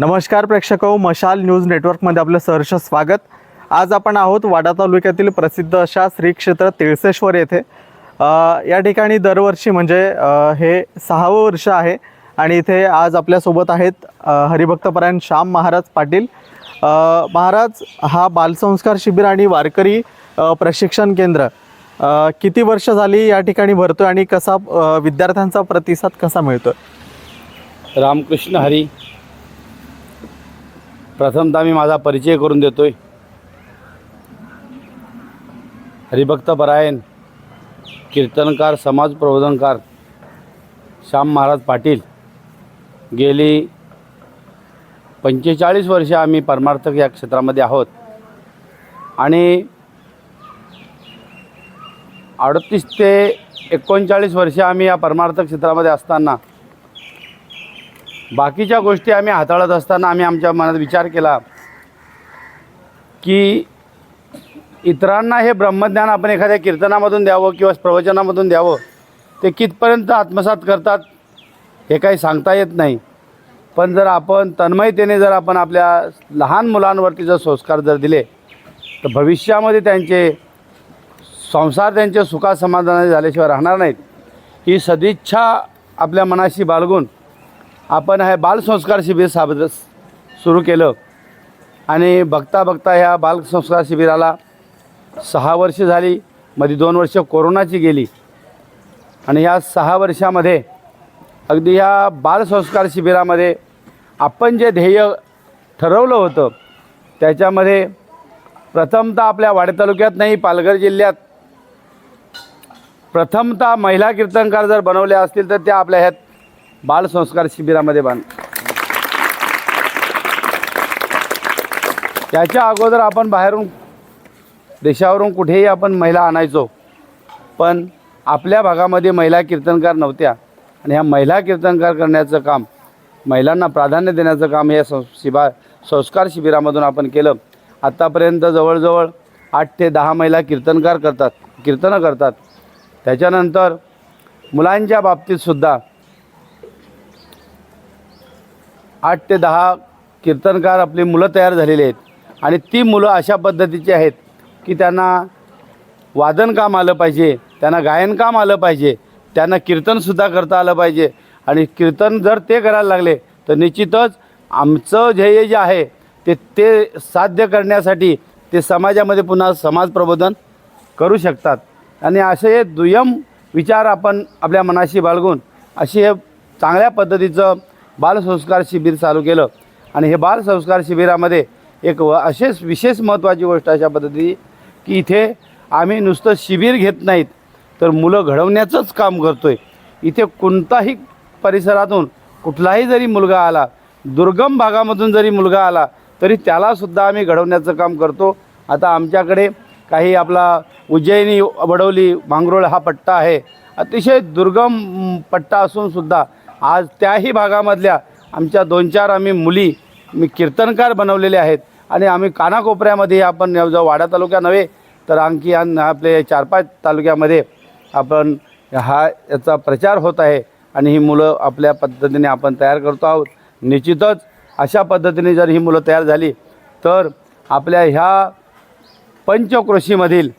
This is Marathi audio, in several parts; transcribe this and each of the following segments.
नमस्कार प्रेक्षक हो मशाल न्यूज नेटवर्कमध्ये आपलं सहर्ष स्वागत. आज आपण आहोत वाडा तालुक्यातील प्रसिद्ध अशा श्री क्षेत्र तिळसेश्वर येथे. या ठिकाणी दरवर्षी म्हणजे हे सहावं वर्ष आहे आणि इथे आज आपल्यासोबत आहेत हरिभक्तपरायण श्याम महाराज पाटील. महाराज हा बालसंस्कार शिबिर आणि वारकरी प्रशिक्षण केंद्र किती वर्ष झाली या ठिकाणी भरतो आणि कसा विद्यार्थ्यांचा प्रतिसाद कसा मिळतो रामकृष्ण हरी प्रथमतः मी माझा परिचय करून देतो आहे हरिभक्त परायण कीर्तनकार समाज प्रबोधनकार श्याम महाराज पाटील. गेली पंचेचाळीस वर्षे आम्ही परमार्थक या क्षेत्रामध्ये आहोत. आणि अडतीस ते एकोणचाळीस वर्षे आम्ही या परमार्थक क्षेत्रामध्ये असताना बाकीच्या गोष्टी आम्ही हाताळत असताना आम्ही आमच्या मनात विचार केला की इतरांना हे ब्रह्मज्ञान आपण एखाद्या कीर्तनामधून द्यावं किंवा प्रवचनामधून द्यावं ते कितपर्यंत आत्मसात करतात हे काही सांगता येत नाही. पण जर आपण तन्मयतेने जर आपण आपल्या लहान मुलांवरती जर संस्कार जर दिले तर भविष्यामध्ये त्यांचे संसार त्यांचे सुखासमाधानाने झाल्याशिवाय राहणार नाहीत. ही सदिच्छा आपल्या मनाशी बाळगून आपण हे बालसंस्कार शिबिर साब सुरू केलं. आणि बघता बघता ह्या बालसंस्कार शिबिराला सहा वर्ष झाली. मध्ये दोन वर्ष कोरोनाची गेली. आणि ह्या सहा वर्षामध्ये अगदी ह्या बालसंस्कार शिबिरामध्ये आपण जे ध्येय ठरवलं होतं त्याच्यामध्ये प्रथमतः आपल्या वाडे तालुक्यात नाही पालघर जिल्ह्यात. प्रथमतः महिला कीर्तनकार जर बनवले असतील तर त्या आपल्या ह्यात बालसंस्कार शिबिरामध्ये बांध. त्याच्या अगोदर आपण बाहेरून देशावरून कुठेही आपण महिला आणायचो पण आपल्या भागामध्ये महिला कीर्तनकार नव्हत्या. आणि ह्या महिला कीर्तनकार करण्याचं काम महिलांना प्राधान्य देण्याचं काम या सं शिबा संस्कार शिबिरामधून आपण केलं. आत्तापर्यंत जवळजवळ आठ ते दहा महिला कीर्तनकार करतात कीर्तनं करतात. त्याच्यानंतर मुलांच्या बाबतीतसुद्धा आठ ते दहा कीर्तनकार आपली मुलं तयार झालेली आहेत. आणि ती मुलं अशा पद्धतीची आहेत की त्यांना वादनकाम आलं पाहिजे त्यांना गायनकाम आलं पाहिजे त्यांना कीर्तनसुद्धा करता आलं पाहिजे. आणि कीर्तन जर ते करायला लागले तर निश्चितच आमचं ध्येय जे आहे ते ते साध्य करण्यासाठी ते समाजामध्ये पुन्हा समाज प्रबोधन करू शकतात. आणि असे हे दुय्यम विचार आपण आपल्या मनाशी बाळगून अशी हे चांगल्या पद्धतीचं बालसंस्कार शिबिर चालू केलं. आणि हे बालसंस्कार शिबिरामध्ये एक व असेच विशेष महत्त्वाची गोष्ट अशा पद्धती की इथे आम्ही नुसतं शिबिर घेत नाहीत तर मुलं घडवण्याचंच काम करतो आहे इथे कोणताही परिसरातून कुठलाही जरी मुलगा आला दुर्गम भागामधून जरी मुलगा आला तरी त्यालासुद्धा आम्ही घडवण्याचं काम करतो. आता आमच्याकडे काही आपला उज्जैनी वडवली मांगरोळ हा पट्टा आहे. अतिशय दुर्गम पट्टा असूनसुद्धा आज त्याही भागामधल्या आमच्या दोन चार आम्ही मुली मी कीर्तनकार बनवलेले आहेत. आणि आम्ही कानाकोपऱ्यामध्ये आपण वाडा तालुका नव्हे तर आणखी आपले चार पाच तालुक्यामध्ये आपण हा याचा प्रचार होत आहे. आणि ही मुलं आपल्या पद्धतीने आपण तयार करतो आहोत. निश्चितच अशा पद्धतीने जर ही मुलं तयार झाली तर आपल्या ह्या पंचकृषीमधील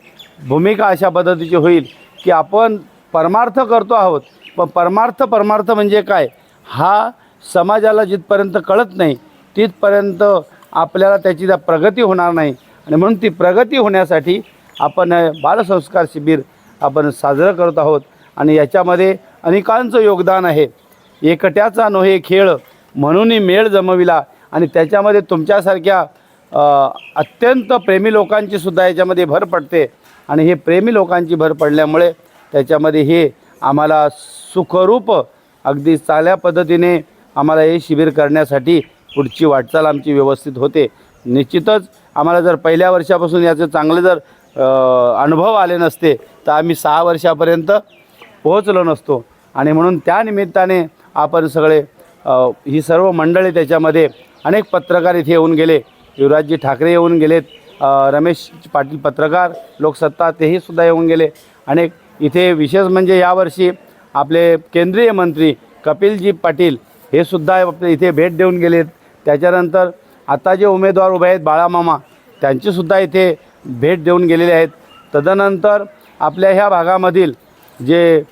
भूमिका अशा पद्धतीची होईल की आपण परमार्थ करतो आहोत. प परमार्थ परमार्थ म्हणजे काय? हा समाजाला जिथपर्यंत कळत नाही तिथपर्यंत आपल्याला त्याची त्या प्रगती होणार नाही. आणि म्हणून ती प्रगती होण्यासाठी आपण बालसंस्कार शिबिर आपण साजरं करत आहोत. आणि याच्यामध्ये अनेकांचं योगदान आहे. एकट्याचा नोहे खेळ म्हणूनही मेळ जमविला. आणि त्याच्यामध्ये तुमच्यासारख्या अत्यंत प्रेमी लोकांची सुद्धा याच्यामध्ये भर पडते. आणि हे प्रेमी लोकांची भर पडल्यामुळे त्याच्यामध्ये हे आम्हाला सुखरूप अगदी चांगल्या पद्धतीने आम्हाला हे शिबिर करण्यासाठी पुढची वाटचाल आमची व्यवस्थित होते. निश्चितच आम्हाला जर पहिल्या वर्षापासून याचे चांगले जर अनुभव आले नसते तर आम्ही सहा वर्षापर्यंत पोहोचलो नसतो. आणि म्हणून त्या निमित्ताने आपण सगळे ही सर्व मंडळी त्याच्यामध्ये अनेक पत्रकार इथे येऊन गेले. युवराजजी ठाकरे येऊन गेलेत रमेश पाटील पत्रकार लोकसत्ता तेही सुद्धा येऊन गेले. अनेक इथे विशेष म्हणजे यावर्षी आपले केंद्रीय मंत्री कपिलजी पाटील हे सुद्धा आपल्या इथे भेट देऊन गेलेत. त्याच्यानंतर आता जे उमेदवार उभे आहेत बाळामामा त्यांचीसुद्धा इथे भेट देऊन गेलेले आहेत. तदनंतर आपल्या ह्या भागामधील जे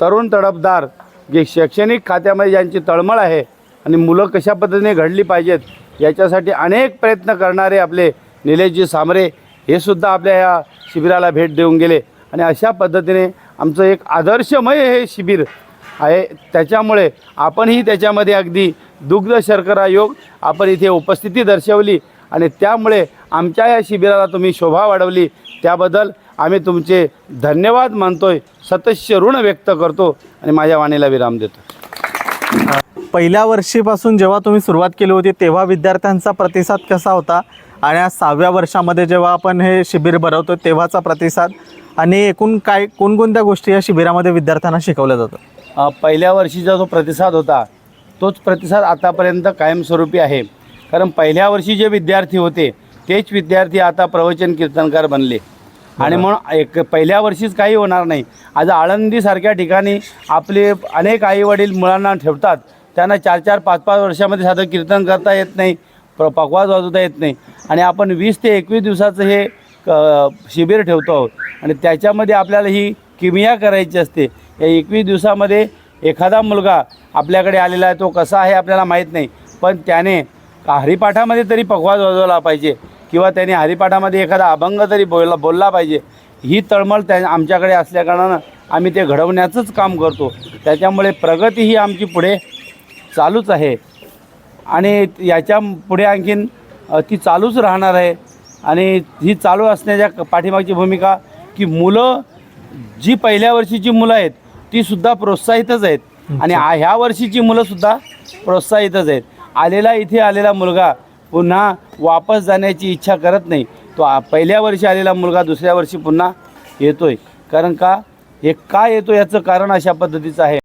तरुण तडफदार जे शैक्षणिक खात्यामध्ये ज्यांची तळमळ आहे आणि मुलं कशा पद्धतीने घडली पाहिजेत याच्यासाठी अनेक प्रयत्न करणारे आपले निलेशजी सामरे हे सुद्धा आपल्या ह्या शिबिराला भेट देऊन गेले. आणि अशा पद्धतीने आमचं एक आदर्शमय हे शिबिर आहे. त्याच्यामुळे आपणही त्याच्यामध्ये अगदी दुग्ध शर्करा योग आपण इथे उपस्थिती दर्शवली आणि त्यामुळे आमच्या या शिबिराला तुम्ही शोभा वाढवली. त्याबद्दल आम्ही तुमचे धन्यवाद मानतोय. सतश्य ऋण व्यक्त करतो आणि माझ्या वाणीला विराम देतो. पहिल्या वर्षीपासून जेव्हा तुम्ही सुरुवात केली होती तेव्हा विद्यार्थ्यांचा प्रतिसाद कसा होता? आणि आज सहाव्या वर्षामध्ये जेव्हा आपण हे शिबिर भरवतो तेव्हाचा प्रतिसाद आणि एकूण काय कोणकोणत्या गोष्टी या शिबिरामध्ये विद्यार्थ्यांना शिकवल्या जातात? पहिल्या वर्षीचा जो प्रतिसाद होता तोच प्रतिसाद आतापर्यंत कायमस्वरूपी आहे. कारण पहिल्या वर्षी जे विद्यार्थी होते तेच विद्यार्थी आता प्रवचन कीर्तनकार बनले. आणि म्हणून एक पहिल्या वर्षीच काही होणार नाही. आज आळंदीसारख्या ठिकाणी आपले अनेक आईवडील मुलांना ठेवतात. त्यांना चार चार पाच पाच वर्षामध्ये साधं कीर्तन करता येत नाही. प्र पकवाज वाजवता येत नाही. आणि आपण वीस ते एकवीस दिवसाचं हे क- शिबिर ठेवतो आहोत. आणि त्याच्यामध्ये आपल्याला ही किमिया करायची असते. या एकवीस दिवसामध्ये एखादा मुलगा आपल्याकडे आलेला आहे तो कसा आहे आपल्याला माहीत नाही. पण त्याने हरिपाठामध्ये तरी पकवाज वाजवला पाहिजे. किंवा त्याने हरिपाठामध्ये एखादा अभंग तरी बोलला बोलला पाहिजे. ही तळमळ त्या आमच्याकडे असल्याकारणानं आम्ही ते घडवण्याचंच काम करतो. त्याच्यामुळे प्रगती ही आमची पुढे चालूच आहे. आणि याच्यापुढे आणखीन ती चालूच राहणार आहे. आणि ही चालू असण्याच्या पाठीमागची भूमिका की मुलं जी पहिल्या वर्षीची मुलं आहेत ती सुद्धा प्रोत्साहितच आहेत. आणि ह्या वर्षीची मुलंसुद्धा प्रोत्साहितच आहेत. आलेला इथे आलेला मुलगा पुन्हा वापस जाण्याची इच्छा करत नाही. तो पहिल्या वर्षी आलेला मुलगा दुसऱ्या वर्षी पुन्हा येतोय. कारण का? हे का येतो याचं कारण अशा पद्धतीचं आहे.